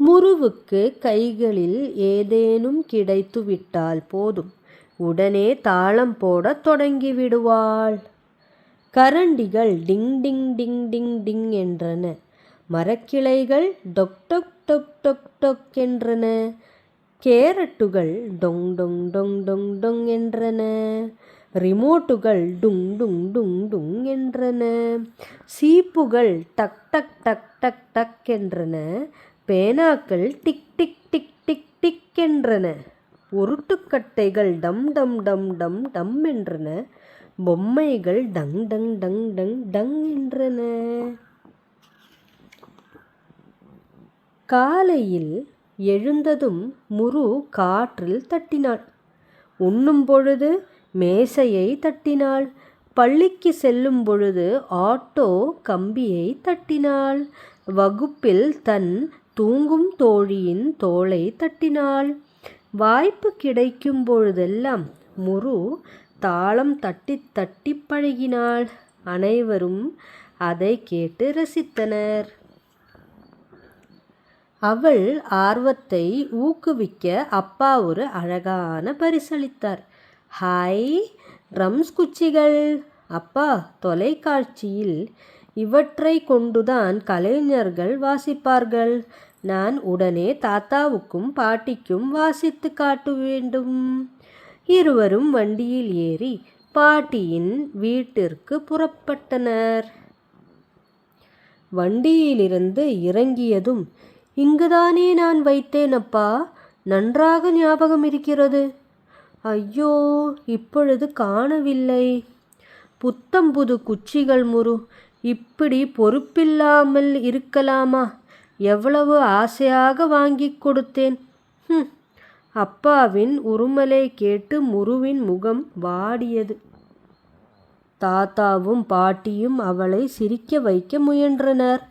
முருவுக்கு கைகளில் ஏதேனும் கிடைத்துவிட்டால் போதும். உடனே தாளம் போடத் தொடங்கிவிடுவாள். கரண்டிகள் டிங் டிங் டிங் டிங் டிங் என்றன. மரக்கிளைகள் டொக் டொக் டொக் டொக் டொக் என்றன. கேரட்டுகள் டொங் டொங் டொங் டொங் டொங் என்றன. ரிமோட்டுகள் டுங் டுங் டுங் டுங் என்றன. சீப்புகள் டக் டக் டக் டக் டக் என்றன. பேனாக்கள் டிக் டிக் டிக் டிக் டிக் என்றன உருட்டுக்கட்டைகள் டம் டம் டம் டம் டம் என்றன பொம்மைகள் டங் டங் டங் டங் டங் என்றன காலையில் எழுந்ததும் முரு காற்றில் தட்டினாள். உண்ணும் பொழுது மேசையை தட்டினாள். பள்ளிக்கு செல்லும் பொழுது ஆட்டோ கம்பியை தட்டினாள். வகுப்பில் தன் தூங்கும் தோழியின் தோளை தட்டினாள். வாய்ப்பு கிடைக்கும் பொழுதெல்லாம் முரு தாளம் தட்டி தட்டி பழகினாள். அனைவரும் அதை கேட்டு ரசித்தனர். அவள் ஆர்வத்தை ஊக்குவிக்க அப்பா ஒரு அழகான பரிசளித்தார். ஹாய் ட்ரம்ஸ் குச்சிகள். அப்பா தொலைக்காட்சியில் இவற்றை கொண்டுதான் கலைஞர்கள் வாசிப்பார்கள். நான் உடனே தாத்தாவுக்கும் பாட்டிக்கும் வாசித்து காட்ட வேண்டும். இருவரும் வண்டியில் ஏறி பாட்டியின் வீட்டிற்கு புறப்பட்டனர். வண்டியிலிருந்து இறங்கியதும் இங்குதானே நான் வைத்தேன் அப்பா நன்றாக ஞாபகம் இருக்கிறது. ஐயோ இப்பொழுது காணவில்லை. புத்தம் புது குச்சிகள் முரு இப்படி பொறுப்பில்லாமல் இருக்கலாமா? எவ்வளவு ஆசையாக வாங்கி கொடுத்தேன்? ஹம். அப்பாவின் உருமலை கேட்டு முருவின் முகம் வாடியது. தாத்தாவும் பாட்டியும் அவளை சிரிக்க வைக்க முயன்றனர்.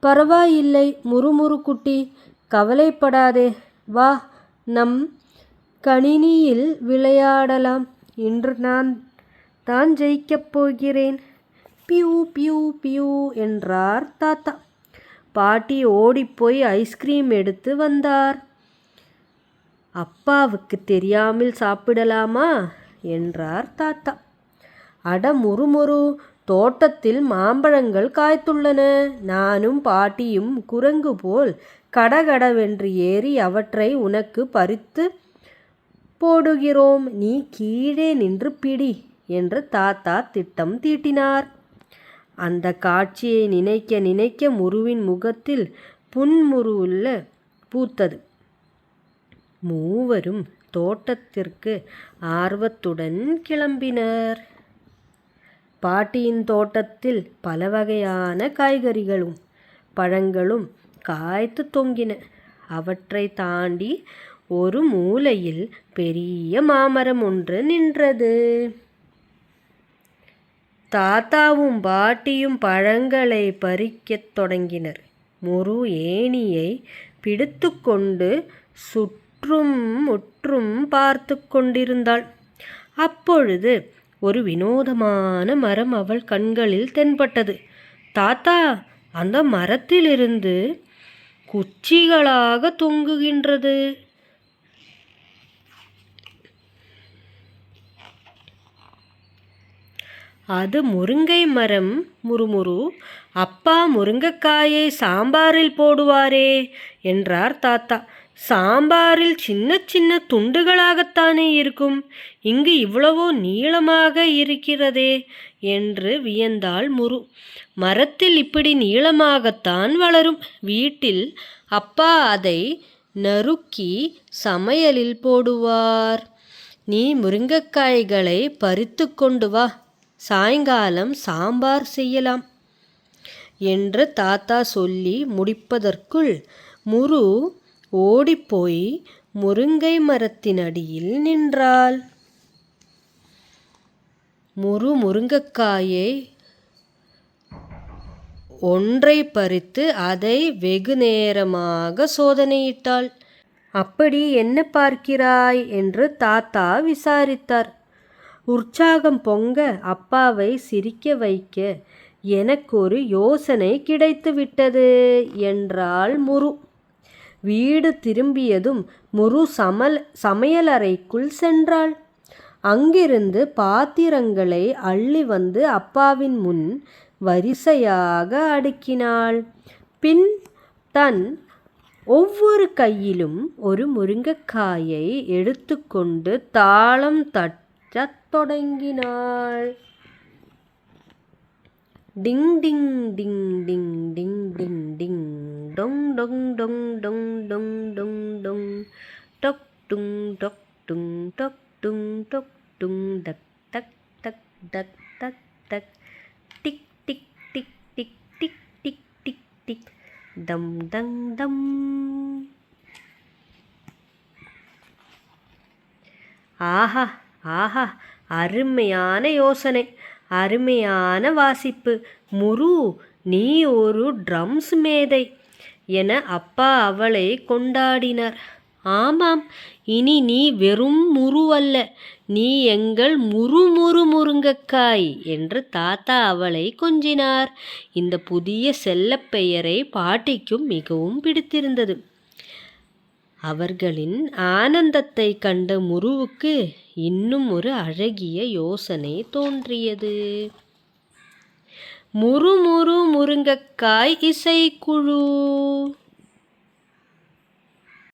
பரவாயில்லை முறுமுறு குட்டி கவலைப்படாதே. வா நம் கணினியில் விளையாடலாம். இன்று நான் தான் ஜெயிக்கப் போகிறேன். பியூ பியூ பியூ என்றார் தாத்தா. பாட்டி ஓடிப்போய் ஐஸ்கிரீம் எடுத்து வந்தார். அப்பாவுக்கு தெரியாமல் சாப்பிடலாமா? என்றார் தாத்தா. அட முறுமுறு தோட்டத்தில் மாம்பழங்கள் காய்த்துள்ளன. நானும் பாட்டியும் குரங்கு போல் கடகடவென்று ஏறி அவற்றை உனக்கு பறித்து போடுகிறோம். நீ கீழே நின்று பிடி என்று தாத்தா திட்டம் தீட்டினார். அந்த காட்சியை நினைக்க நினைக்க முருவின் முகத்தில் புன்முருவுள்ள பூத்தது. மூவரும் தோட்டத்திற்கு ஆர்வத்துடன் கிளம்பினர். பாட்டியின் தோட்டத்தில் பல வகையான காய்கறிகளும் பழங்களும் காய்த்து தொங்கின. அவற்றை தாண்டி ஒரு மூலையில் பெரிய மாமரம் ஒன்று நின்றது. தாத்தாவும் பாட்டியும் பழங்களை பறிக்கத் தொடங்கினர். முரு ஏணியை பிடித்துக்கொண்டு சுற்றும் முற்றும் பார்த்து கொண்டிருந்தாள். அப்பொழுது ஒரு வினோதமான மரம் அவள் கண்களில் தென்பட்டது. தாத்தா அந்த மரத்திலிருந்து குச்சிகளாக தொங்குகின்றது. அது முருங்கை மரம் முறுமுறு. அப்பா முருங்கைக்காயை சாம்பாரில் போடுவாரே என்றார் தாத்தா. சாம்பாரில் சின்ன சின்ன துண்டுகளாகத்தானே இருக்கும். இங்கு இவ்வளவோ நீளமாக இருக்கிறதே என்று வியந்தாள் முரு மரத்தில் இப்படி நீளமாகத்தான் வளரும். வீட்டில் அப்பா அதை நறுக்கி சமையலில் போடுவார். நீ முருங்கைக்காய்களை பறித்து கொண்டு வா சாயங்காலம் சாம்பார் செய்யலாம் என்று தாத்தா சொல்லி முடிப்பதற்குள் முரு ஓடிப்போய் முருங்கை மரத்தின் அடியில் நின்றாள். முரு முருங்கைக்காயை ஒன்றை பறித்து அதை வெகு நேரமாக சோதனையிட்டாள். அப்படி என்ன பார்க்கிறாய்? என்று தாத்தா விசாரித்தார். உற்சாகம் பொங்க அப்பாவை சிரிக்க வைக்க எனக்கு ஒரு யோசனை கிடைத்து விட்டது என்றாள் முரு. வீடு திரும்பியதும் முரு சமல் சமையலறைக்குள் சென்றாள். அங்கிருந்து பாத்திரங்களை அள்ளி வந்து அப்பாவின் முன் வரிசையாக அடுக்கினாள். பின் தன் ஒவ்வொரு கையிலும் ஒரு முருங்கைக்காயை எடுத்துக்கொண்டு தாளம் தட்டு தொடங்கினாள் டிங் டிங் டிங் டிங் டிங் டிங் டிங் டொங் டொங் டொங் டொங் டொங் டொங் டொங் டொக் டுங் டொக் டுங் டொக் டுங் டொக் டுங் டக் டக் டக் டக் டக் டக் டிக் டிக் டிக் டிக் டிக் டிக் டிக் டிக் டம் டங் டம் ஆஹா ஆஹா அருமையான யோசனை. அருமையான வாசிப்பு. முரு நீ ஒரு ட்ரம்ஸ் மேதை என அப்பா அவளை கொண்டாடினார். ஆமாம் இனி நீ வெறும் முருவல்ல நீ எங்கள் முறுமுறு முருங்கக்காய் என்று தாத்தா அவளை கொஞ்சினார். இந்த புதிய செல்லப்பெயரை பாட்டிக்கும் மிகவும் பிடித்திருந்தது. அவர்களின் ஆனந்தத்தை கண்ட முருவுக்கு இன்னும் ஒரு அழகிய யோசனை தோன்றியது. முறு முறு முருங்கக்காய் இசைக்குழு.